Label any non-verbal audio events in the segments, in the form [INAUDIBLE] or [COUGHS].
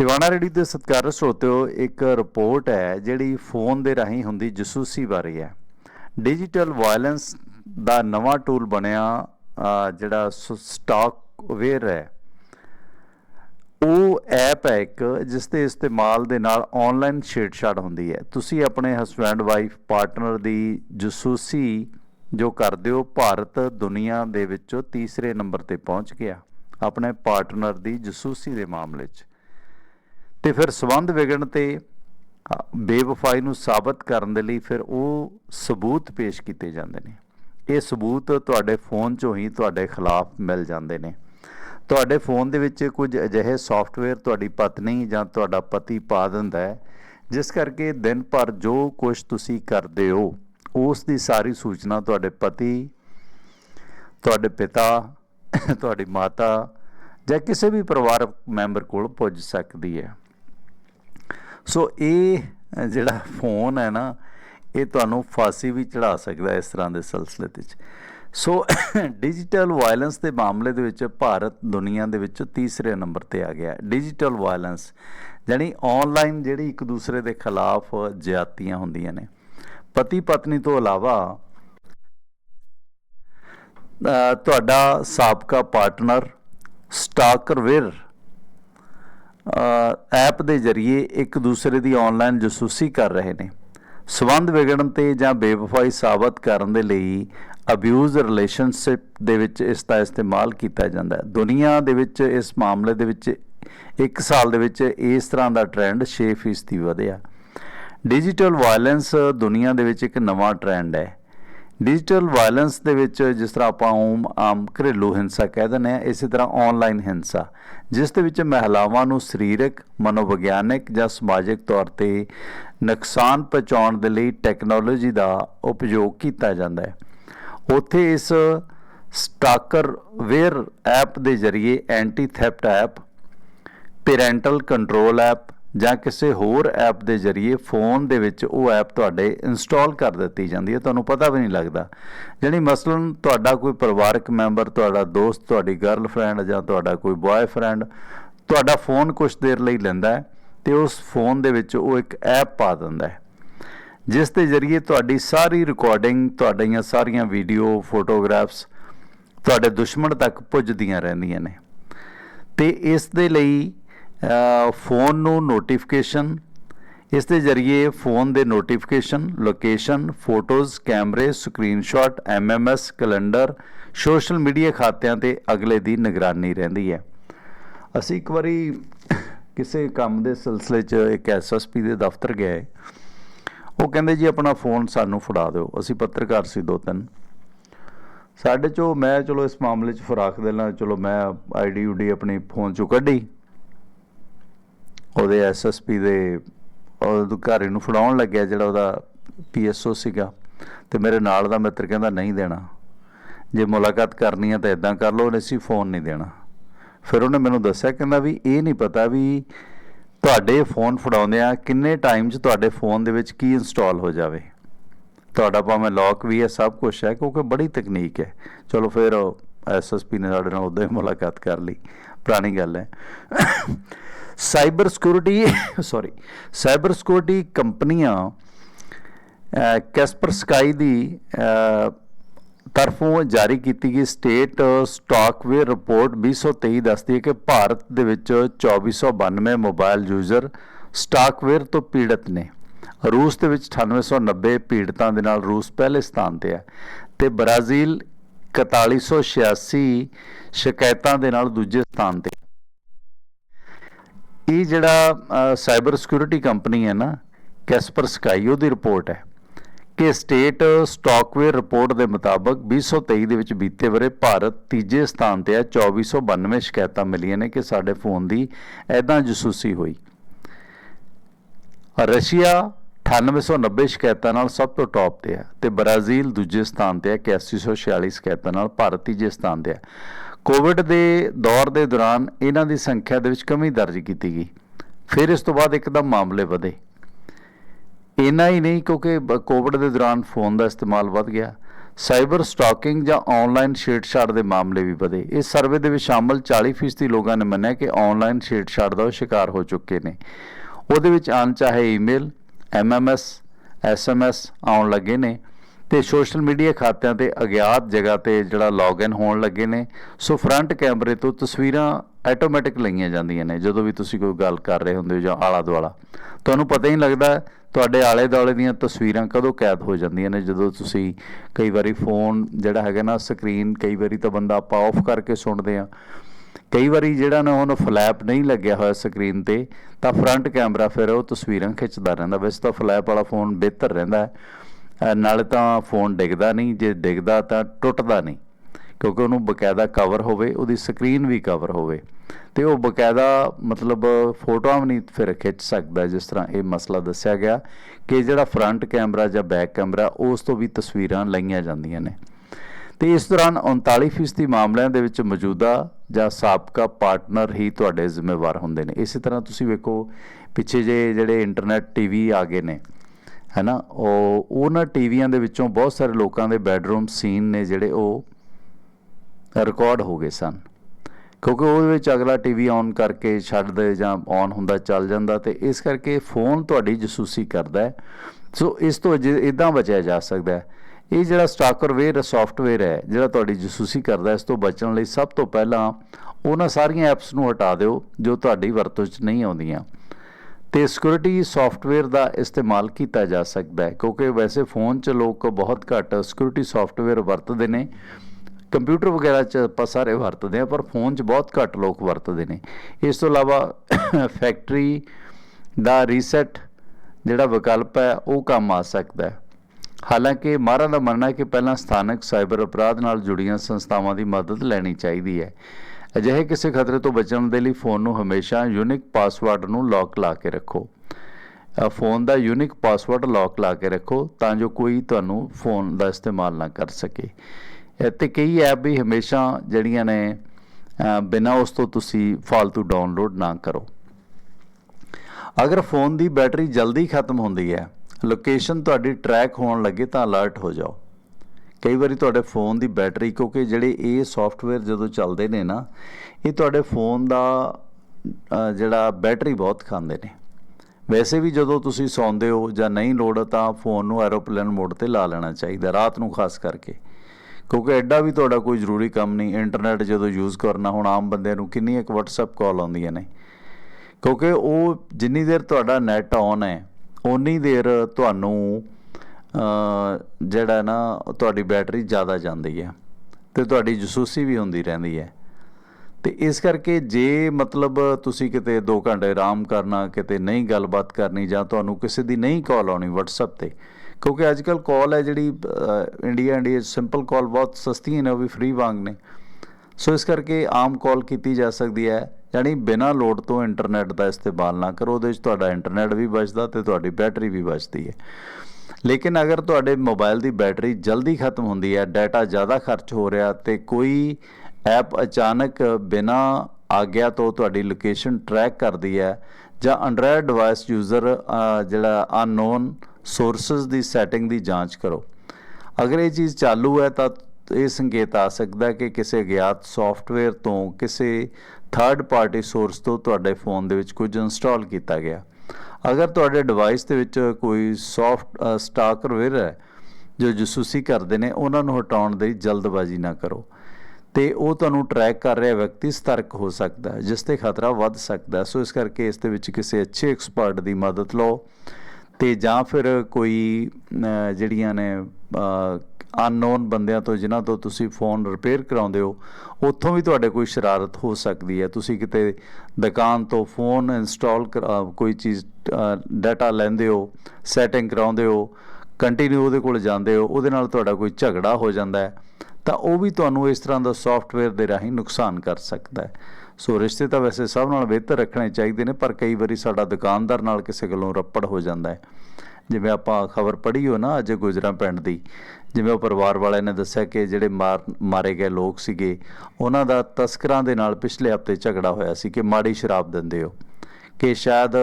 ਟਿਵਾਣਾ ਰੇਡੀ ਦੇ ਸਤਿਕਾਰਯੋਗ ਸਰੋਤਿਓ, ਇੱਕ ਰਿਪੋਰਟ ਹੈ ਜਿਹੜੀ ਫੋਨ ਦੇ ਰਾਹੀਂ ਹੁੰਦੀ ਜਸੂਸੀ ਬਾਰੇ ਹੈ। ਡਿਜੀਟਲ ਵਾਇਲੈਂਸ ਦਾ ਨਵਾਂ ਟੂਲ ਬਣਿਆ ਜਿਹੜਾ ਸਟਾਕ ਅਵੇਅਰ ਹੈ। ਉਹ ਐਪ ਹੈ ਇੱਕ ਜਿਸ ਦੇ ਇਸਤੇਮਾਲ ਦੇ ਨਾਲ ਆਨਲਾਈਨ ਛੇੜਛਾੜ ਹੁੰਦੀ ਹੈ। ਤੁਸੀਂ ਆਪਣੇ ਹਸਬੈਂਡ ਵਾਈਫ ਪਾਰਟਨਰ ਦੀ ਜਸੂਸੀ ਜੋ ਕਰਦੇ ਹੋ, ਭਾਰਤ ਦੁਨੀਆ ਦੇ ਵਿੱਚੋਂ ਤੀਸਰੇ ਨੰਬਰ ਤੇ ਪਹੁੰਚ ਗਿਆ। ਆਪਣੇ ਪਾਰਟਨਰ ਦੀ ਜਸੂਸੀ ਦੇ ਮਾਮਲੇ 'ਚ। ਤੇ ਫਿਰ ਸਬੰਧ ਵਿਗੜਨ ਤੇ ਬੇਵਫਾਈ ਨੂੰ ਸਾਬਤ ਕਰਨ ਦੇ ਲਈ ਫਿਰ ਉਹ ਸਬੂਤ ਪੇਸ਼ ਕੀਤੇ ਜਾਂਦੇ ਨੇ। ਇਹ ਸਬੂਤ ਤੁਹਾਡੇ ਫੋਨ 'ਚੋਂ ਹੀ ਤੁਹਾਡੇ ਖਿਲਾਫ ਮਿਲ ਜਾਂਦੇ ਨੇ। ਤੁਹਾਡੇ ਫੋਨ ਦੇ ਵਿੱਚ ਕੁਝ ਅਜਿਹੇ ਸੌਫਟਵੇਅਰ ਤੁਹਾਡੀ ਪਤਨੀ ਜਾਂ ਤੁਹਾਡਾ ਪਤੀ ਪਾ ਦਿੰਦਾ ਹੈ, ਜਿਸ ਕਰਕੇ ਦਿਨ ਭਰ ਜੋ ਕੁਝ ਤੁਸੀਂ ਕਰਦੇ ਹੋ, ਉਸ ਦੀ ਸਾਰੀ ਸੂਚਨਾ ਤੁਹਾਡੇ ਪਤੀ, ਤੁਹਾਡੇ ਪਿਤਾ, ਤੁਹਾਡੀ ਮਾਤਾ ਜਾਂ ਕਿਸੇ ਵੀ ਪਰਿਵਾਰਕ ਮੈਂਬਰ ਕੋਲ ਪੁੱਜ ਸਕਦੀ ਹੈ। ਸੋ ਇਹ ਜਿਹੜਾ ਫੋਨ ਹੈ ਨਾ, ਇਹ ਤੁਹਾਨੂੰ ਫਾਂਸੀ ਵੀ ਚੜਾ ਸਕਦਾ ਇਸ ਤਰ੍ਹਾਂ ਦੇ ਸਿਲਸਿਲੇ 'ਤੇ ਸੋ [COUGHS] ਡਿਜੀਟਲ ਵਾਇਲੈਂਸ ਦੇ ਮਾਮਲੇ ਦੇ ਵਿੱਚ ਭਾਰਤ ਦੁਨੀਆ ਦੇ ਵਿੱਚ ਤੀਸਰੇ ਨੰਬਰ ਤੇ ਆ ਗਿਆ। ਡਿਜੀਟਲ ਵਾਇਲੈਂਸ ਜਾਨੀ ਆਨਲਾਈਨ ਜਿਹੜੀ ਇੱਕ ਦੂਸਰੇ ਦੇ ਖਿਲਾਫ ਜਿਆਤੀਆਂ ਹੁੰਦੀਆਂ ਨੇ। ਪਤੀ ਪਤਨੀ ਤੋਂ ਇਲਾਵਾ ਤੁਹਾਡਾ ਸਾਬਕਾ ਪਾਰਟਨਰ ਸਟਾਕਰਵੇਅਰ ਐਪ ਦੇ ਜ਼ਰੀਏ ਇੱਕ ਦੂਸਰੇ ਦੀ ਆਨਲਾਈਨ ਜਸੂਸੀ ਕਰ ਰਹੇ ਨੇ। ਸਬੰਧ ਵਿਗੜਨ ਤੇ ਜਾਂ ਬੇਵਫਾਈ ਸਾਬਤ ਕਰਨ ਦੇ ਲਈ ਅਬਿਊਜ਼ ਰਿਲੇਸ਼ਨਸ਼ਿਪ ਦੇ ਵਿੱਚ ਇਸ ਦਾ ਇਸਤੇਮਾਲ ਕੀਤਾ ਜਾਂਦਾ ਹੈ। ਦੁਨੀਆ ਦੇ ਵਿੱਚ, ਇਸ ਮਾਮਲੇ ਦੇ ਵਿੱਚ, ਇੱਕ ਸਾਲ ਦੇ ਵਿੱਚ ਇਸ ਤਰ੍ਹਾਂ ਦਾ ਟ੍ਰੈਂਡ 6% ਵਧਿਆ। ਡਿਜੀਟਲ ਵਾਇਲੈਂਸ ਦੁਨੀਆ ਦੇ ਵਿੱਚ ਇੱਕ ਨਵਾਂ ਟ੍ਰੈਂਡ ਹੈ। ਡਿਜੀਟਲ ਵਾਇਲੈਂਸ ਦੇ ਵਿੱਚ ਜਿਸ ਤਰ੍ਹਾਂ ਆਪਾਂ ਆਮ ਆਮ ਘਰੇਲੂ ਹਿੰਸਾ ਕਹਿ ਦਿੰਦੇ ਆ ਇਸੇ ਤਰ੍ਹਾਂ ਆਨਲਾਈਨ ਹਿੰਸਾ, ਜਿਸ ਦੇ ਵਿੱਚ ਮਹਿਲਾਵਾਂ ਨੂੰ ਸਰੀਰਕ, ਮਨੋਵਿਗਿਆਨਕ ਜਾਂ ਸਮਾਜਿਕ ਤੌਰ ਤੇ ਨੁਕਸਾਨ ਪਹੁੰਚਾਉਣ ਦੇ ਲਈ ਟੈਕਨੋਲੋਜੀ ਦਾ ਉਪਯੋਗ ਕੀਤਾ ਜਾਂਦਾ ਹੈ। ਉੱਥੇ ਇਸ ਸਟਾਕਰ ਵੇਅਰ ਐਪ ਦੇ ਜ਼ਰੀਏ anti theft app parental control app ਜਾਂ ਕਿਸੇ ਹੋਰ ਐਪ ਦੇ ਜ਼ਰੀਏ ਫੋਨ ਦੇ ਵਿੱਚ ਉਹ ਐਪ ਤੁਹਾਡੇ ਇੰਸਟਾਲ ਕਰ ਦਿੱਤੀ ਜਾਂਦੀ ਹੈ, ਤੁਹਾਨੂੰ ਪਤਾ ਵੀ ਨਹੀਂ ਲੱਗਦਾ। ਜਾਣੀ ਮਸਲਨ ਤੁਹਾਡਾ ਕੋਈ ਪਰਿਵਾਰਕ ਮੈਂਬਰ, ਤੁਹਾਡਾ ਦੋਸਤ, ਤੁਹਾਡੀ ਗਰਲਫ੍ਰੈਂਡ ਜਾਂ ਤੁਹਾਡਾ ਕੋਈ ਬॉयਫ੍ਰੈਂਡ ਤੁਹਾਡਾ ਫੋਨ ਕੁਝ ਦੇਰ ਲਈ ਲੈਂਦਾ ਹੈ ਤੇ ਉਸ ਫੋਨ ਦੇ ਵਿੱਚ ਉਹ ਇੱਕ ਐਪ ਪਾ ਦਿੰਦਾ ਹੈ। ਜਿਸ ਦੇ ਜ਼ਰੀਏ ਤੁਹਾਡੀ ਸਾਰੀ ਰਿਕਾਰਡਿੰਗ ਤੁਹਾਡੀਆਂ ਸਾਰੀਆਂ ਵੀਡੀਓ ਫੋਟੋਗ੍ਰਾਫਸ ਤੁਹਾਡੇ ਦੁਸ਼ਮਣ ਤੱਕ ਪੁੱਜਦੀਆਂ ਰਹਿੰਦੀਆਂ ਨੇ। ਤੇ ਇਸ ਦੇ ਲਈ ਫੋਨ ਨੂੰ ਨੋਟੀਫਿਕੇਸ਼ਨ ਇਸ ਦੇ ਜ਼ਰੀਏ ਫੋਨ ਦੇ ਨੋਟੀਫਿਕੇਸ਼ਨ ਲੋਕੇਸ਼ਨ ਫੋਟੋਜ਼ ਕੈਮਰੇ screenshot MMS calendar social media ਖਾਤਿਆਂ ਤੇ ਅਗਲੇ ਦੀ ਨਿਗਰਾਨੀ ਰਹਿੰਦੀ ਹੈ। ਅਸੀਂ ਇੱਕ ਵਾਰੀ ਕਿਸੇ ਕੰਮ ਦੇ ਸਿਲਸਿਲੇ 'ਚ ਇੱਕ ਐਸਐਸਪੀ ਦੇ ਦਫ਼ਤਰ ਗਏ। ਉਹ ਕਹਿੰਦੇ, ਜੀ, ਆਪਣਾ ਫੋਨ ਸਾਨੂੰ ਫੜਾ ਦਿਓ। ਅਸੀਂ ਪੱਤਰਕਾਰ ਸੀ ਦੋ ਤਿੰਨ। ਸਾਡੇ ਚੋਂ ਮੈਂ, ਚਲੋ, ਇਸ ਮਾਮਲੇ 'ਚ ਫਰਾਖ ਦੇ ਨਾਲ, ਚਲੋ, ਮੈਂ ਆਈਡੀ ਊਡੀ ਆਪਣੀ ਫੋਨ 'ਚੋਂ ਕੱਢੀ। ਉਹਦੇ ਐਸਐਸਪੀ ਦੇ ਅਧਿਕਾਰੀ ਨੂੰ ਫੜਾਉਣ ਲੱਗਿਆ ਜਿਹੜਾ ਉਹਦਾ ਪੀਐਸਓ ਸੀਗਾ। ਤੇ ਮੇਰੇ ਨਾਲ ਦਾ ਮਿੱਤਰ ਕਹਿੰਦਾ, ਨਹੀਂ ਦੇਣਾ। ਜੇ ਮੁਲਾਕਾਤ ਕਰਨੀ ਹੈ ਤਾਂ ਇਦਾਂ ਕਰ ਲਓ, ਉਹਨੇ ਸੀ ਫੋਨ ਨਹੀਂ ਦੇਣਾ। ਫਿਰ ਉਹਨੇ ਮੈਨੂੰ ਦੱਸਿਆ, ਕਹਿੰਦਾ ਵੀ ਇਹ ਨਹੀਂ ਪਤਾ ਵੀ ਤੁਹਾਡੇ ਫੋਨ ਫੜਾਉਂਦੇ ਆ ਕਿੰਨੇ ਟਾਈਮ 'ਚ ਤੁਹਾਡੇ ਫੋਨ ਦੇ ਵਿੱਚ ਕੀ ਇੰਸਟਾਲ ਹੋ ਜਾਵੇ। ਤੁਹਾਡਾ ਭਾਵੇਂ ਲੌਕ ਵੀ ਹੈ, ਸਭ ਕੁਝ ਹੈ, ਕਿਉਂਕਿ ਬੜੀ ਤਕਨੀਕ ਹੈ। ਚਲੋ ਫਿਰ ਐਸਐਸਪੀ ਨੇ ਸਾਡੇ ਨਾਲ ਉਦੋਂ ਹੀ ਮੁਲਾਕਾਤ ਕਰ ਲਈ। ਪੁਰਾਣੀ ਗੱਲ ਹੈ। Cyber security sorry cyber security ਕੰਪਨੀਆਂ ਕੈਸਪਰ ਸਕਾਈ ਦੀ ਤਰਫੋਂ ਜਾਰੀ ਕੀਤੀ ਗਈ ਸਟੇਟ ਸਟਾਕਵੇਅਰ ਰਿਪੋਰਟ 2023 ਦੱਸਦੀ ਹੈ ਕਿ ਭਾਰਤ ਦੇ ਵਿੱਚ 2492 ਮੋਬਾਈਲ ਯੂਜ਼ਰ ਸਟਾਕਵੇਅਰ ਤੋਂ ਪੀੜਤ ਨੇ। ਰੂਸ ਦੇ ਵਿੱਚ 9890 ਪੀੜਤਾਂ ਦੇ ਨਾਲ ਰੂਸ ਪਹਿਲੇ ਸਥਾਨ ਤੇ ਹੈ ਤੇ ਬ੍ਰਾਜ਼ੀਲ 4186 ਸ਼ਿਕਾਇਤਾਂ ਦੇ ਨਾਲ ਦੂਜੇ ਸਥਾਨ ਤੇ ਇਹ ਜਿਹੜਾ ਸਾਈਬਰ ਸਿਕਿਉਰਿਟੀ ਕੰਪਨੀ ਹੈ ਨਾ ਕੈਸਪਰ ਸਕਾਈ ਉਹਦੀ ਰਿਪੋਰਟ ਹੈ ਕਿ ਸਟੇਟ ਸਟਾਕਵੇਅਰ ਰਿਪੋਰਟ ਦੇ ਮੁਤਾਬਕ 2023 ਦੇ ਵਿੱਚ ਬੀਤੇ ਬਰੇ ਭਾਰਤ ਤੀਜੇ ਸਥਾਨ ਤੇ ਹੈ। 2492 ਸ਼ਿਕਾਇਤਾਂ ਮਿਲੀਆਂ ਨੇ ਕਿ ਸਾਡੇ ਫੋਨ ਦੀ ਐਦਾਂ ਜਸੂਸੀ ਹੋਈ। ਰਸ਼ੀਆ 9890 ਸ਼ਿਕਾਇਤਾਂ ਨਾਲ ਸਭ ਤੋਂ ਟੌਪ ਤੇ ਹੈ ਤੇ ਬ੍ਰਾਜ਼ੀਲ ਦੂਜੇ ਸਥਾਨ ਤੇ ਹੈ। 8146 ਸ਼ਿਕਾਇਤਾਂ ਨਾਲ ਭਾਰਤ ਤੀਜੇ ਸਥਾਨ ਤੇ ਹੈ। ਕੋਵਿਡ ਦੇ ਦੌਰ ਦੇ ਦੌਰਾਨ ਇਹਨਾਂ ਦੀ ਸੰਖਿਆ ਦੇ ਵਿੱਚ ਕਮੀ ਦਰਜ ਕੀਤੀ ਗਈ। ਫਿਰ ਇਸ ਤੋਂ ਬਾਅਦ ਇੱਕਦਮ ਮਾਮਲੇ ਵਧੇ। ਇੰਨਾ ਹੀ ਨਹੀਂ, ਕਿਉਂਕਿ ਬ- ਕੋਵਿਡ ਦੇ ਦੌਰਾਨ ਫੋਨ ਦਾ ਇਸਤੇਮਾਲ ਵੱਧ ਗਿਆ। ਸਾਈਬਰ ਸਟਾਕਿੰਗ ਜਾਂ ਆਨਲਾਈਨ ਛੇੜਛਾੜ ਦੇ ਮਾਮਲੇ ਵੀ ਵਧੇ। ਇਸ ਸਰਵੇ ਦੇ ਵਿੱਚ ਸ਼ਾਮਲ 40% ਲੋਕਾਂ ਨੇ ਮੰਨਿਆ ਕਿ ਆਨਲਾਈਨ ਛੇੜਛਾੜ ਦਾ ਉਹ ਸ਼ਿਕਾਰ ਹੋ ਚੁੱਕੇ ਨੇ। ਉਹਦੇ ਵਿੱਚ ਅਣਚਾਹੇ ਈਮੇਲ ਐਮਐਮਐਸ ਐਸਐਮਐਸ ਆਉਣ ਲੱਗੇ ਨੇ। ਤੇ ਸੋਸ਼ਲ ਮੀਡੀਆ ਖਾਤਿਆਂ ਤੇ ਅਗਿਆਤ ਜਗ੍ਹਾ ਤੇ ਜਿਹੜਾ ਲੌਗਇਨ ਹੋਣ ਲੱਗੇ ਨੇ, ਸੋ ਫਰੰਟ ਕੈਮਰੇ ਤੋਂ ਤਸਵੀਰਾਂ ਆਟੋਮੈਟਿਕ ਲਈਆਂ ਜਾਂਦੀਆਂ ਨੇ, ਜਦੋਂ ਵੀ ਤੁਸੀਂ ਕੋਈ ਗੱਲ ਕਰ ਰਹੇ ਹੁੰਦੇ ਹੋ ਜਾਂ ਆਲਾ ਦੁਆਲਾ। ਤੁਹਾਨੂੰ ਪਤਾ ਹੀ ਨਹੀਂ ਲੱਗਦਾ, ਤੁਹਾਡੇ ਆਲੇ ਦੁਆਲੇ ਦੀਆਂ ਤਸਵੀਰਾਂ ਕਦੋਂ ਕੈਦ ਹੋ ਜਾਂਦੀਆਂ ਨੇ, ਜਦੋਂ ਤੁਸੀਂ ਕਈ ਵਾਰੀ ਫੋਨ ਜਿਹੜਾ ਹੈਗਾ ਨਾ, ਸਕਰੀਨ ਕਈ ਵਾਰੀ ਤਾਂ ਬੰਦਾ ਆਪਾਂ ਆਫ ਕਰਕੇ ਸੁਣਦੇ ਆ ਕਈ ਵਾਰੀ ਜਿਹੜਾ ਨਾ ਉਹਨੂੰ ਫਲੈਪ ਨਹੀਂ ਲੱਗਿਆ ਹੋਇਆ ਸਕਰੀਨ ਤੇ, ਤਾਂ ਫਰੰਟ ਕੈਮਰਾ ਫਿਰ ਉਹ ਤਸਵੀਰਾਂ ਖਿੱਚਦਾ ਰਹਿੰਦਾ। ਵੈਸੇ ਤਾਂ ਫਲੈਪ ਵਾਲਾ ਫੋਨ ਬਿਹਤਰ ਰਹਿੰਦਾ ਹੈ। ਨਾਲ ਤਾਂ ਫੋਨ ਡਿੱਗਦਾ ਨਹੀਂ, ਜੇ ਡਿੱਗਦਾ ਤਾਂ ਟੁੱਟਦਾ ਨਹੀਂ, ਕਿਉਂਕਿ ਉਹਨੂੰ ਬਕਾਇਦਾ ਕਵਰ ਹੋਵੇ, ਉਹਦੀ ਸਕਰੀਨ ਵੀ ਕਵਰ ਹੋਵੇ। ਤੇ ਉਹ ਬਕਾਇਦਾ ਮਤਲਬ ਫੋਟੋਆਂ ਵੀ ਨਹੀਂ ਫਿਰ ਖਿੱਚ ਸਕਦਾ, ਜਿਸ ਤਰ੍ਹਾਂ ਇਹ ਮਸਲਾ ਦੱਸਿਆ ਗਿਆ ਕਿ ਜਿਹੜਾ ਫਰੰਟ ਕੈਮਰਾ ਜਾਂ ਬੈਕ ਕੈਮਰਾ ਉਸ ਤੋਂ ਵੀ ਤਸਵੀਰਾਂ ਲਈਆਂ ਜਾਂਦੀਆਂ ਨੇ। ਤੇ ਇਸ ਦੌਰਾਨ 39% ਮਾਮਲਿਆਂ ਦੇ ਵਿੱਚ ਮੌਜੂਦਾ ਜਾਂ ਸਾਬਕਾ ਪਾਰਟਨਰ ਹੀ ਤੁਹਾਡੇ ਜ਼ਿੰਮੇਵਾਰ ਹੁੰਦੇ ਨੇ। ਇਸੇ ਤਰ੍ਹਾਂ ਤੁਸੀਂ ਵੇਖੋ, ਪਿੱਛੇ ਜੇ ਜਿਹੜੇ ਇੰਟਰਨੈਟ ਟੀਵੀ ਆ ਗਏ ਨੇ ਹੈ ਨਾ ਉਹ ਉਹਨਾਂ ਟੀਵੀਆਂ ਦੇ ਵਿੱਚੋਂ ਬਹੁਤ ਸਾਰੇ ਲੋਕਾਂ ਦੇ ਬੈਡਰੂਮ ਸੀਨ ਨੇ ਜਿਹੜੇ ਉਹ ਰਿਕਾਰਡ ਹੋ ਗਏ ਸਨ। ਕਿਉਂਕਿ ਉਹਦੇ ਵਿੱਚ ਅਗਲਾ ਟੀਵੀ ਔਨ ਕਰਕੇ ਛੱਡ ਦੇ ਜਾਂ ਔਨ ਹੁੰਦਾ, ਚੱਲ ਜਾਂਦਾ ਤੇ ਇਸ ਕਰਕੇ ਫੋਨ ਤੁਹਾਡੀ ਜਸੂਸੀ ਕਰਦਾ ਹੈ। ਸੋ ਇਸ ਤੋਂ ਇਦਾਂ ਬਚਿਆ ਜਾ ਸਕਦਾ ਹੈ। ਇਹ ਜਿਹੜਾ ਸਟਾਕਰਵੇਅਰ ਸੌਫਟਵੇਅਰ ਹੈ, ਜਿਹੜਾ ਤੁਹਾਡੀ ਜਸੂਸੀ ਕਰਦਾ ਇਸ ਤੋਂ ਬਚਣ ਲਈ ਸਭ ਤੋਂ ਪਹਿਲਾਂ ਉਹਨਾਂ ਸਾਰੀਆਂ ਐਪਸ ਨੂੰ ਹਟਾ ਦਿਓ ਜੋ ਤੁਹਾਡੀ ਵਰਤੋਂ 'ਚ ਨਹੀਂ ਆਉਂਦੀਆਂ। ਤੇ ਸਿਕਿਉਰਿਟੀ ਸੌਫਟਵੇਅਰ ਦਾ ਇਸਤੇਮਾਲ ਕੀਤਾ ਜਾ ਸਕਦਾ ਹੈ, ਕਿਉਂਕਿ ਵੈਸੇ ਫੋਨ 'ਚ ਲੋਕ ਬਹੁਤ ਘੱਟ ਸਿਕਿਉਰਿਟੀ ਸੌਫਟਵੇਅਰ ਵਰਤਦੇ ਨੇ। ਕੰਪਿਊਟਰ ਵਗੈਰਾ 'ਚ ਆਪਾਂ ਸਾਰੇ ਵਰਤਦੇ ਆ ਪਰ ਫੋਨ 'ਚ ਬਹੁਤ ਘੱਟ ਲੋਕ ਵਰਤਦੇ ਨੇ। ਇਸ ਤੋਂ ਇਲਾਵਾ ਫੈਕਟਰੀ ਦਾ ਰੀਸੈਟ ਜਿਹੜਾ ਵਿਕਲਪ ਹੈ, ਉਹ ਕੰਮ ਆ ਸਕਦਾ ਹੈ। ਹਾਲਾਂਕਿ ਮਾਹਰਾਂ ਦਾ ਮੰਨਣਾ ਹੈ ਕਿ ਪਹਿਲਾਂ ਸਥਾਨਕ ਸਾਈਬਰ ਅਪਰਾਧ ਨਾਲ ਜੁੜੀਆਂ ਸੰਸਥਾਵਾਂ ਦੀ ਮਦਦ ਲੈਣੀ ਚਾਹੀਦੀ ਹੈ। ਅਜਿਹੇ ਕਿਸੇ ਖਤਰੇ ਤੋਂ ਬਚਣ ਦੇ ਲਈ ਫੋਨ ਨੂੰ ਹਮੇਸ਼ਾ ਯੂਨਿਕ ਪਾਸਵਰਡ ਨੂੰ ਲੌਕ ਲਾ ਕੇ ਰੱਖੋ। ਫੋਨ ਦਾ ਯੂਨਿਕ ਪਾਸਵਰਡ ਲੌਕ ਲਾ ਕੇ ਰੱਖੋ ਤਾਂ ਜੋ ਕੋਈ ਤੁਹਾਨੂੰ ਫੋਨ ਦਾ ਇਸਤੇਮਾਲ ਨਾ ਕਰ ਸਕੇ। ਅ, ਤੇ ਕਈ ਐਪ ਵੀ ਹਮੇਸ਼ਾ ਜਿਹੜੀਆਂ ਨੇ ਬਿਨਾਂ ਉਸ ਤੋਂ ਤੁਸੀਂ ਫालतू ਡਾਊਨਲੋਡ ਨਾ ਕਰੋ। ਅਗਰ ਫੋਨ ਦੀ ਬੈਟਰੀ ਜਲਦੀ ਖਤਮ ਹੁੰਦੀ ਹੈ ਲੋਕੇਸ਼ਨ ਤੁਹਾਡੀ ਟਰੈਕ ਹੋਣ ਲੱਗੇ ਤਾਂ ਅਲਰਟ ਹੋ ਜਾਓ। ਕਈ ਵਾਰੀ ਤੁਹਾਡੇ ਫੋਨ ਦੀ ਬੈਟਰੀ, ਕਿਉਂਕਿ ਜਿਹੜੇ ਇਹ ਸੌਫਟਵੇਅਰ ਜਦੋਂ ਚੱਲਦੇ ਨੇ ਨਾ, ਇਹ ਤੁਹਾਡੇ ਫੋਨ ਦਾ ਜਿਹੜਾ ਬੈਟਰੀ ਬਹੁਤ ਖਾਂਦੇ ਨੇ। ਵੈਸੇ ਵੀ ਜਦੋਂ ਤੁਸੀਂ ਸੌਂਦੇ ਹੋ ਜਾਂ ਨਹੀਂ ਲੋੜ, ਤਾਂ ਫੋਨ ਨੂੰ ਐਰੋਪਲੇਨ ਮੋਡ ਤੇ ਲਾ ਲੈਣਾ ਚਾਹੀਦਾ, ਰਾਤ ਨੂੰ ਖਾਸ ਕਰਕੇ। ਕਿਉਂਕਿ ਐਡਾ ਵੀ ਤੁਹਾਡਾ ਕੋਈ ਜ਼ਰੂਰੀ ਕੰਮ ਨਹੀਂ ਇੰਟਰਨੈਟ ਜਦੋਂ ਯੂਜ਼ ਕਰਨਾ, ਹੁਣ ਆਮ ਬੰਦੇ ਨੂੰ ਕਿੰਨੀ ਇੱਕ WhatsApp ਕਾਲ ਆਉਂਦੀਆਂ ਨੇ। ਕਿਉਂਕਿ ਉਹ ਜਿੰਨੀ ਦੇਰ ਤੁਹਾਡਾ ਨੈਟ ਆਨ ਹੈ ਉਨੀ ਦੇਰ ਤੁਹਾਨੂੰ ਜਿਹੜਾ ਨਾ, ਤੁਹਾਡੀ ਬੈਟਰੀ ਜ਼ਿਆਦਾ ਜਾਂਦੀ ਹੈ ਤੇ ਤੁਹਾਡੀ ਜਸੂਸੀ ਵੀ ਹੁੰਦੀ ਰਹਿੰਦੀ ਹੈ। ਤੇ ਇਸ ਕਰਕੇ ਜੇ ਮਤਲਬ ਤੁਸੀਂ ਕਿਤੇ 2 ਘੰਟੇ ਆਰਾਮ ਕਰਨਾ, ਕਿਤੇ ਨਹੀਂ ਗੱਲਬਾਤ ਕਰਨੀ ਜਾਂ ਤੁਹਾਨੂੰ ਕਿਸੇ ਦੀ ਨਹੀਂ ਕਾਲ ਆਉਣੀ WhatsApp ਤੇ, ਕਿਉਂਕਿ ਅੱਜ ਕੱਲ ਕਾਲ ਹੈ ਜਿਹੜੀ ਇੰਡੀਆ ਇੰਡੀਆ ਸਿੰਪਲ ਕਾਲ ਬਹੁਤ ਸਸਤੀਆਂ ਨੇ, ਉਹ ਵੀ ਫ੍ਰੀ ਵਾਂਗ ਨੇ। ਸੋ ਇਸ ਕਰਕੇ ਆਮ ਕਾਲ ਕੀਤੀ ਜਾ ਸਕਦੀ ਹੈ, ਯਾਨੀ ਬਿਨਾਂ ਲੋਡ ਤੋਂ ਇੰਟਰਨੈਟ ਦਾ ਇਸਤੇਮਾਲ ਨਾ ਕਰੋ, ਉਹਦੇ ਵਿੱਚ ਤੁਹਾਡਾ ਇੰਟਰਨੈਟ ਵੀ ਬਚਦਾ ਤੇ ਤੁਹਾਡੀ ਬੈਟਰੀ ਵੀ ਬਚਦੀ ਹੈ। ਲੇਕਿਨ ਅਗਰ ਤੁਹਾਡੇ ਮੋਬਾਈਲ ਦੀ ਬੈਟਰੀ ਜਲਦੀ ਖਤਮ ਹੁੰਦੀ ਹੈ ਡਾਟਾ ਜ਼ਿਆਦਾ ਖਰਚ ਹੋ ਰਿਹਾ ਤੇ ਕੋਈ ਐਪ ਅਚਾਨਕ ਬਿਨਾਂ ਆਗਿਆ ਤੋਂ ਤੁਹਾਡੀ ਲੋਕੇਸ਼ਨ ਟਰੈਕ ਕਰਦੀ ਹੈ ਜਾਂ ਐਂਡਰਾਇਡ ਡਿਵਾਈਸ ਯੂਜ਼ਰ ਜਿਹੜਾ ਅਨਨੋਨ ਸੋਰਸਸ ਦੀ ਸੈਟਿੰਗ ਦੀ ਜਾਂਚ ਕਰੋ। ਅਗਰ ਇਹ ਚੀਜ਼ ਚਾਲੂ ਹੈ ਤਾਂ ਇਹ ਸੰਕੇਤ ਆ ਸਕਦਾ ਕਿ ਕਿਸੇ ਅਗਿਆਤ ਸੌਫਟਵੇਅਰ ਤੋਂ ਕਿਸੇ ਥਰਡ ਪਾਰਟੀ ਸੋਰਸ ਤੋਂ ਤੁਹਾਡੇ ਫੋਨ ਦੇ ਵਿੱਚ ਕੁਝ ਇੰਸਟਾਲ ਕੀਤਾ ਗਿਆ। ਅਗਰ ਤੁਹਾਡੇ ਡਿਵਾਈਸ ਦੇ ਵਿੱਚ ਕੋਈ ਸੌਫਟ ਸਟਾਕਰਵੇਅਰ ਹੈ, ਜੋ ਜਸੂਸੀ ਕਰਦੇ ਨੇ, ਉਹਨਾਂ ਨੂੰ ਹਟਾਉਣ ਦੀ ਜਲਦਬਾਜ਼ੀ ਨਾ ਕਰੋ। ਤੇ ਉਹ ਤੁਹਾਨੂੰ ਟਰੈਕ ਕਰ ਰਿਹਾ ਵਿਅਕਤੀ ਸਤਰਕ ਹੋ ਸਕਦਾ ਹੈ, ਜਿਸ ਤੇ ਖਤਰਾ ਵੱਧ ਸਕਦਾ ਸੋ ਇਸ ਕਰਕੇ ਇਸ ਦੇ ਵਿੱਚ ਕਿਸੇ ਅੱਛੇ ਐਕਸਪਰਟ ਦੀ ਮਦਦ ਲਓ ਤੇ ਜਾਂ ਫਿਰ ਕੋਈ ਜਿਹੜੀਆਂ ਨੇ ਅਨਨੋਨ ਬੰਦਿਆਂ ਤੋਂ, ਜਿਨ੍ਹਾਂ ਤੋਂ ਤੁਸੀਂ ਫੋਨ ਰਿਪੇਅਰ ਕਰਾਉਂਦੇ ਹੋ, ਉੱਥੋਂ ਵੀ ਤੁਹਾਡੇ ਕੋਈ ਸ਼ਰਾਰਤ ਹੋ ਸਕਦੀ ਹੈ। ਤੁਸੀਂ ਕਿਤੇ ਦੁਕਾਨ ਤੋਂ ਫੋਨ ਇੰਸਟਾਲ ਕੋਈ ਚੀਜ਼ ਡਾਟਾ ਲੈਂਦੇ ਹੋ ਸੈਟਿੰਗ ਕਰਾਉਂਦੇ ਹੋ ਕੰਟੀਨਿਊ ਉਹਦੇ ਕੋਲ ਜਾਂਦੇ ਹੋ, ਉਹਦੇ ਨਾਲ ਤੁਹਾਡਾ ਕੋਈ ਝਗੜਾ ਹੋ ਜਾਂਦਾ ਹੈ, ਤਾਂ ਉਹ ਵੀ ਤੁਹਾਨੂੰ ਇਸ ਤਰ੍ਹਾਂ ਦਾ ਸੌਫਟਵੇਅਰ ਦੇ ਰਾਹੀਂ ਨੁਕਸਾਨ ਕਰ ਸਕਦਾ ਹੈ। ਸੋ ਰਿਸ਼ਤੇ ਤਾਂ ਵੈਸੇ ਸਭ ਨਾਲ ਬਿਹਤਰ ਰੱਖਣੇ ਚਾਹੀਦੇ ਨੇ, ਪਰ ਕਈ ਵਾਰੀ ਸਾਡਾ ਦੁਕਾਨਦਾਰ ਨਾਲ ਕਿਸੇ ਗੱਲੋਂ ਰੱਪੜ ਹੋ ਜਾਂਦਾ ਹੈ। ਜਿਵੇਂ ਆਪਾਂ ਖਬਰ ਪੜ੍ਹੀ ਹੋ ਨਾ, ਅੱਜ ਗੁਜਰਾਂ ਪਿੰਡ ਦੀ, ਜਿਵੇਂ ਉਹ ਪਰਿਵਾਰ ਵਾਲਿਆਂ ਨੇ ਦੱਸਿਆ ਕਿ ਜਿਹੜੇ ਮਾਰ, ਮਾਰੇ ਗਏ ਲੋਕ ਸੀਗੇ, ਉਹਨਾਂ ਦਾ ਤਸਕਰਾਂ ਦੇ ਨਾਲ ਪਿਛਲੇ ਹਫ਼ਤੇ ਝਗੜਾ ਹੋਇਆ ਸੀ ਕਿ ਮਾੜੀ ਸ਼ਰਾਬ ਦਿੰਦੇ ਹੋ, ਕਿ ਸ਼ਾਇਦ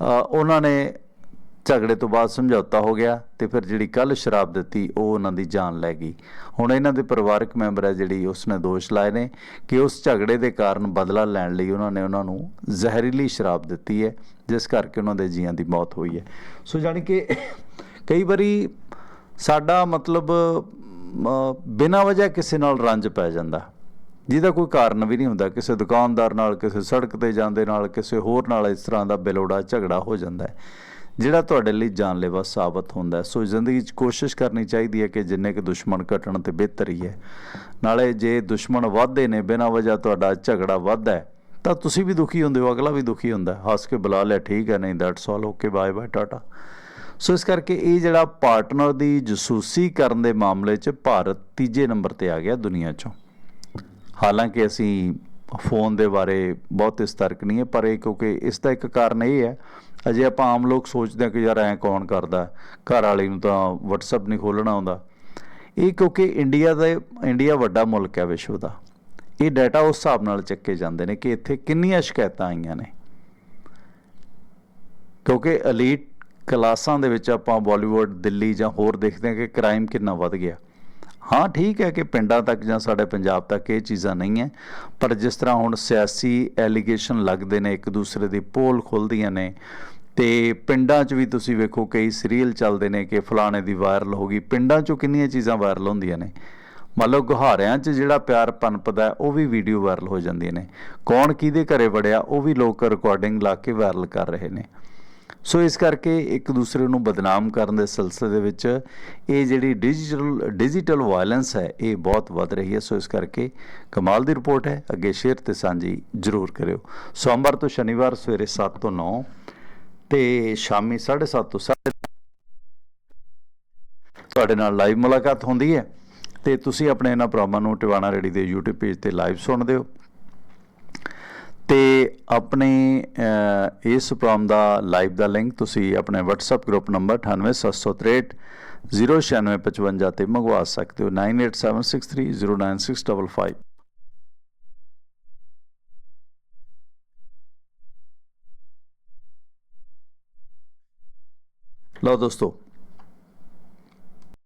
ਉਹਨਾਂ ਨੇ ਝਗੜੇ ਤੋਂ ਬਾਅਦ ਸਮਝੌਤਾ ਹੋ ਗਿਆ ਤੇ ਫਿਰ ਜਿਹੜੀ ਕੱਲ ਸ਼ਰਾਬ ਦਿੱਤੀ, ਉਹ ਉਹਨਾਂ ਦੀ ਜਾਨ ਲੈ ਗਈ। ਹੁਣ ਇਹਨਾਂ ਦੇ ਪਰਿਵਾਰਕ ਮੈਂਬਰ ਹੈ ਜਿਹੜੀ ਉਸ ਨੇ ਦੋਸ਼ ਲਾਏ ਨੇ ਕਿ ਉਸ ਝਗੜੇ ਦੇ ਕਾਰਨ ਬਦਲਾ ਲੈਣ ਲਈ ਉਹਨਾਂ ਨੇ ਉਹਨਾਂ ਨੂੰ ਜ਼ਹਿਰੀਲੀ ਸ਼ਰਾਬ ਦਿੱਤੀ ਹੈ, ਜਿਸ ਕਰਕੇ ਉਹਨਾਂ ਦੇ ਜੀਆਂ ਦੀ ਮੌਤ ਹੋਈ ਹੈ। ਸੋ ਜਾਣੀ ਕਿ ਕਈ ਵਾਰੀ ਸਾਡਾ ਮਤਲਬ ਬਿਨਾਂ ਵਜ੍ਹਾ ਕਿਸੇ ਨਾਲ ਰੰਜ ਪੈ ਜਾਂਦਾ। ਜਿਹਦਾ ਕੋਈ ਕਾਰਨ ਵੀ ਨਹੀਂ ਹੁੰਦਾ, ਕਿਸੇ ਦੁਕਾਨਦਾਰ ਨਾਲ, ਕਿਸੇ ਸੜਕ ਤੇ ਜਾਂਦੇ ਨਾਲ, ਕਿਸੇ ਹੋਰ ਨਾਲ ਇਸ ਤਰ੍ਹਾਂ ਦਾ ਬਿਲੋੜਾ ਝਗੜਾ ਹੋ ਜਾਂਦਾ ਹੈ, ਜਿਹੜਾ ਤੁਹਾਡੇ ਲਈ ਜਾਨਲੇਵਾ ਸਾਬਤ ਹੁੰਦਾ ਸੋ ਜ਼ਿੰਦਗੀ 'ਚ ਕੋਸ਼ਿਸ਼ ਕਰਨੀ ਚਾਹੀਦੀ ਹੈ ਕਿ ਜਿੰਨੇ ਕਿ ਦੁਸ਼ਮਣ ਘਟਣ ਤੇ ਬਿਹਤਰ ਹੀ ਹੈ। ਨਾਲੇ ਜੇ ਦੁਸ਼ਮਣ ਵੱਧਦੇ ਨੇ, ਬਿਨਾਂ ਵਜ੍ਹਾ ਤੁਹਾਡਾ ਝਗੜਾ ਵੱਧਦਾ ਹੈ, ਤਾਂ ਤੁਸੀਂ ਵੀ ਦੁਖੀ ਹੁੰਦੇ ਹੋ, ਅਗਲਾ ਵੀ ਦੁਖੀ ਹੁੰਦਾ ਹੱਸ ਕੇ ਬੁਲਾ ਲਿਆ, ਠੀਕ ਹੈ, ਨਹੀਂ that's all okay bye bye tata so ਇਸ ਕਰਕੇ ਇਹ ਜਿਹੜਾ ਪਾਰਟਨਰ ਦੀ ਜਸੂਸੀ ਕਰਨ ਦੇ ਮਾਮਲੇ 'ਚ ਭਾਰਤ ਤੀਜੇ ਨੰਬਰ ਤੇ ਆ ਗਿਆ ਦੁਨੀਆ 'ਚੋਂ। ਹਾਲਾਂਕਿ ਅਸੀਂ ਫੋਨ ਦੇ ਬਾਰੇ ਬਹੁਤ ਸਤਰਕ ਨਹੀਂ ਹੈ, ਪਰ ਇਹ ਕਿਉਂਕਿ ਇਸ ਦਾ ਇੱਕ ਕਾਰਨ ਇਹ ਹੈ, ਅਜੇ ਆਪਾਂ ਆਮ ਲੋਕ ਸੋਚਦੇ ਹਾਂ ਕਿ ਯਾਰ ਐਂ ਕੌਣ ਕਰਦਾ ਘਰ ਵਾਲੇ ਨੂੰ ਤਾਂ WhatsApp ਨਹੀਂ ਖੋਲਣਾ ਆਉਂਦਾ। ਇਹ ਕਿਉਂਕਿ ਇੰਡੀਆ ਦਾ ਇੰਡੀਆ ਵੱਡਾ ਮੁਲਕ ਹੈ ਵਿਸ਼ਵ ਦਾ। ਇਹ ਡਾਟਾ ਉਸ ਹਿਸਾਬ ਨਾਲ ਚੱਕੇ ਜਾਂਦੇ ਨੇ ਕਿ ਇੱਥੇ ਕਿੰਨੀਆਂ ਸ਼ਿਕਾਇਤਾਂ ਆਈਆਂ ਨੇ। ਕਿਉਂਕਿ ਐਲੀਟ ਕਲਾਸਾਂ ਦੇ ਵਿੱਚ ਆਪਾਂ ਬਾਲੀਵੁੱਡ ਦਿੱਲੀ ਜਾਂ ਹੋਰ ਦੇਖਦੇ ਹਾਂ ਕਿ ਕ੍ਰਾਈਮ ਕਿੰਨਾ ਵੱਧ ਗਿਆ। ਹਾਂ, ਠੀਕ ਹੈ ਕਿ ਪਿੰਡਾਂ ਤੱਕ ਜਾਂ ਸਾਡੇ ਪੰਜਾਬ ਤੱਕ ਇਹ ਚੀਜ਼ਾਂ ਨਹੀਂ ਹੈ, ਪਰ ਜਿਸ ਤਰ੍ਹਾਂ ਹੁਣ ਸਿਆਸੀ ਐਲੀਗੇਸ਼ਨ ਲੱਗਦੇ ਨੇ, ਇੱਕ ਦੂਸਰੇ ਦੀ ਪੋਲ ਖੁੱਲਦੀਆਂ ਨੇ, ਤੇ ਪਿੰਡਾਂ 'ਚ ਵੀ ਤੁਸੀਂ ਵੇਖੋ ਕਈ ਸੀਰੀਅਲ ਚੱਲਦੇ ਨੇ ਕਿ ਫਲਾਣੇ ਦੀ ਵਾਇਰਲ ਹੋ ਗਈ। ਪਿੰਡਾਂ 'ਚੋਂ ਕਿੰਨੀਆਂ ਚੀਜ਼ਾਂ ਵਾਇਰਲ ਹੁੰਦੀਆਂ ਨੇ? ਮੰਨ ਲਓ ਗੁਹਾਰਿਆਂ 'ਚ ਜਿਹੜਾ ਪਿਆਰ ਪਨਪਦਾ ਉਹ ਵੀ ਵੀਡੀਓ ਵਾਇਰਲ ਹੋ ਜਾਂਦੀਆਂ ਨੇ। ਕੌਣ ਕਿਹਦੇ ਘਰੇ ਵੜਿਆ, ਉਹ ਵੀ ਲੋਕ ਰਿਕਾਰਡਿੰਗ ਲਾ ਕੇ ਵਾਇਰਲ ਕਰ ਰਹੇ ਨੇ। ਸੋ ਇਸ ਕਰਕੇ ਇੱਕ ਦੂਸਰੇ ਨੂੰ ਬਦਨਾਮ ਕਰਨ ਦੇ ਸਿਲਸਿਲੇ ਦੇ ਵਿੱਚ ਇਹ ਜਿਹੜੀ ਡਿਜੀਟਲ ਡਿਜੀਟਲ ਵਾਇਲੈਂਸ ਹੈ, ਇਹ ਬਹੁਤ ਵੱਧ ਰਹੀ ਹੈ। ਸੋ ਇਸ ਕਰਕੇ ਕਮਾਲ ਦੀ ਰਿਪੋਰਟ ਹੈ। ਅੱਗੇ ਸ਼ੇਅਰ ਤੇ ਸਾਂਝੀ ਜ਼ਰੂਰ ਕਰਿਓ। ਸੋਮਵਾਰ ਤੋਂ ਸ਼ਨੀਵਾਰ ਸਵੇਰੇ 7 ਤੋਂ 9 ਤੇ ਸ਼ਾਮੀ 7:30 ਤੋਂ 9:30 ਤੁਹਾਡੇ ਨਾਲ ਲਾਈਵ ਮੁਲਾਕਾਤ ਹੁੰਦੀ ਹੈ ਤੇ ਤੁਸੀਂ ਆਪਣੇ ਇਹਨਾਂ ਪ੍ਰੋਗਰਾਮਾਂ ਨੂੰ ਟਿਵਾਣਾ ਰੇਡੀ ਦੇ YouTube ਪੇਜ ਤੇ ਲਾਈਵ ਸੁਣਦੇ ਹੋ। ਆਪਣੇ ਅਹ, ਇਸ ਪ੍ਰੋਗਰਾਮ ਦਾ ਲਾਈਵ ਦਾ ਲਿੰਕ ਤੁਸੀਂ ਆਪਣੇ WhatsApp ਗਰੁੱਪ ਨੰਬਰ 98763 09655 ਤੇ ਮੰਗਵਾ ਸਕਦੇ ਹੋ 9876309655 ਲਓ ਦੋਸਤੋ